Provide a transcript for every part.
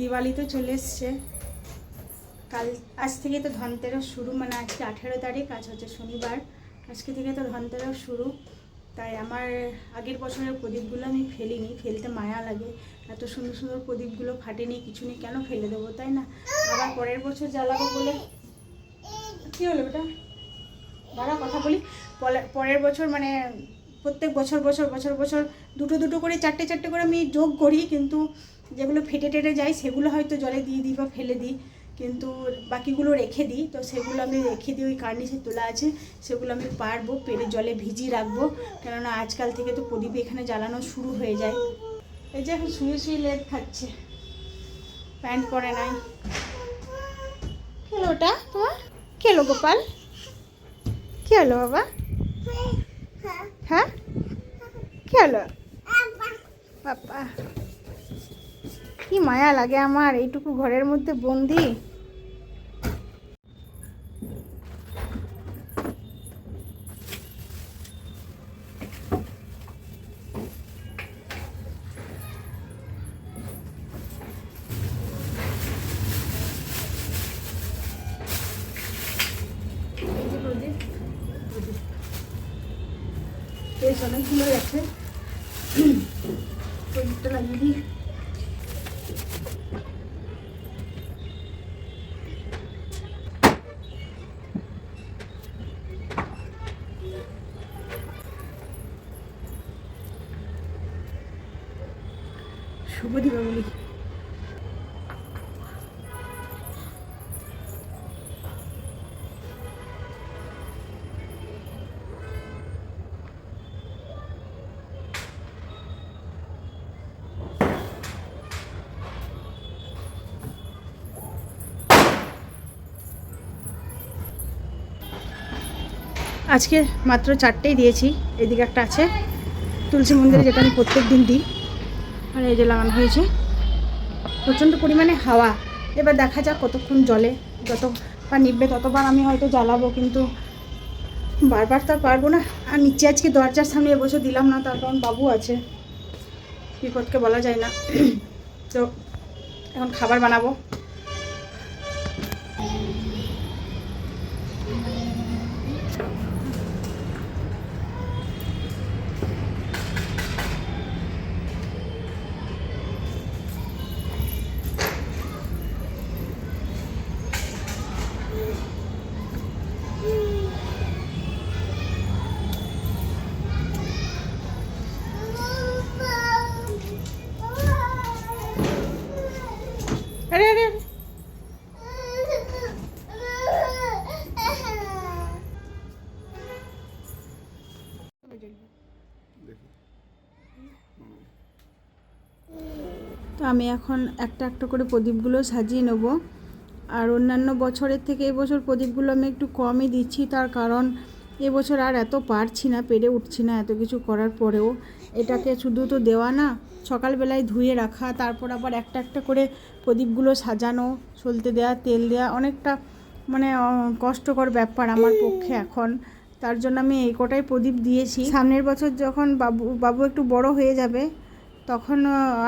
দিওয়ালি তো চলে এসছে। কাল, আজ থেকে তো ধনতেরস শুরু মানে আজকে আঠেরো তারিখ, আজ হচ্ছে শনিবার। আজকে থেকে তো ধনতেরস শুরু। তাই আমার আগের বছরের প্রদীপগুলো আমি ফেলিনি, ফেলতে মায়া লাগে। এত সুন্দর সুন্দর প্রদীপগুলো ফাটেনি, কিছু নেই, কেন ফেলে দেবো, তাই না? আবার পরের বছর জ্বালাবো বলে। কী হলো ওটা দাঁড়া, কথা বলি। পরের বছর মানে প্রত্যেক বছর বছর বছর বছর দুটো দুটো করে, চারটে চারটে করে আমি যোগ করি, কিন্তু যেগুলো ফেটে টেটে যায়, সেগুলো হয়তো জলে দিয়ে দিই বা ফেলে দিই। কিন্তু বাকিগুলো রেখে দিই, তো সেগুলো আমি রেখে দিই ওই কার্নিশে তোলা আছে, সেগুলো আমি পারব, পেরে জলে ভিজিয়ে রাখব। কেননা আজকাল থেকে তো প্রদীপ এখানে জ্বালানো শুরু হয়ে যায়। এই যে এখন শুয়ে শুয়ে লেদ খাচ্ছে। প্যান্ট পরে নাই। কেলো ওটা তোমার? কেলো গোপাল? কি হলো বাবা? হ্যাঁ? কি হলো বাবা। কি মায়া লাগে আমার? এইটুকু ঘরের মধ্যে বন্দি। বেশ অনেকগুলো প্রদীপটা লাগিয়ে দিই। শুভ দীপাবলি। আজকে মাত্র চারটেই দিয়েছি, এদিকে একটা আছে। তুলসী মন্দিরে যেটা আমি প্রত্যেক দিন দিই। আর এই যে লাগানো হয়েছে। প্রচণ্ড পরিমাণে হাওয়া। এবার দেখা যাক কতক্ষণ জলে যতবার নিববে ততবার আমি হয়তো জ্বালাবো, কিন্তু বারবার তো পারব না। আর নিচে আজকে দরজার সামনে এবছর দিলাম না, তার কারণ বাবু আছে। বিপদকে বলা যায় না। তো এখন খাবার বানাবো। আরে আরে। তো আমি এখন একটা একটা করে প্রদীপগুলো সাজিয়ে নেব। আর অন্যান্য বছরের থেকে এবছর প্রদীপগুলো আমি একটু কমই দিচ্ছি, তার কারণ এবছর আর এত পারছি না, পেরে উঠছি না এত কিছু করার পরেও। এটাকে শুধু তো দেওয়া না, সকালবেলায় ধুয়ে রাখা, তারপর আবার একটা একটা করে প্রদীপগুলো সাজানো, সলতে দেওয়া তেল দেওয়া অনেকটা মানে কষ্টকর ব্যাপার আমার পক্ষে এখন। তার জন্য আমি এই কটাই প্রদীপ দিয়েছি। সামনের বছর যখন বাবু বাবু একটু বড় হয়ে যাবে, তখন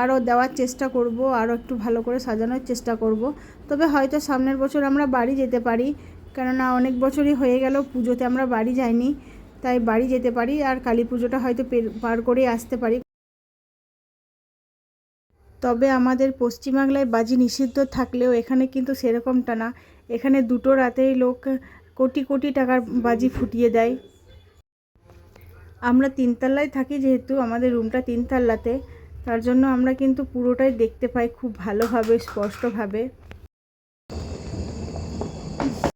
আরও দেওয়ার চেষ্টা করব আরও একটু ভালো করে সাজানোর চেষ্টা করব। তবে হয়তো সামনের বছর আমরা বাড়ি যেতে পারি কেননা অনেক বছরই হয়ে গেল, পুজোতে আমরা বাড়ি যাইনি, তাই বাড়ি যেতে পারি আর কালী পুজোটা হয়তো পের- করে আসতে পারি। তবে আমাদের পশ্চিমবাংলায় বাজি নিষিদ্ধ থাকলেও এখানে কিন্তু সেরকমটা না। এখানে দুটো রাতেই লোক কোটি কোটি টাকার বাজি ফুটিয়ে দেয়। আমরা তিনতলায় থাকি যেহেতু, আমাদের রুমটা তিনতলাতে, তার জন্য আমরা কিন্তু পুরোটাই দেখতে পাই খুব ভালোভাবে, স্পষ্টভাবে।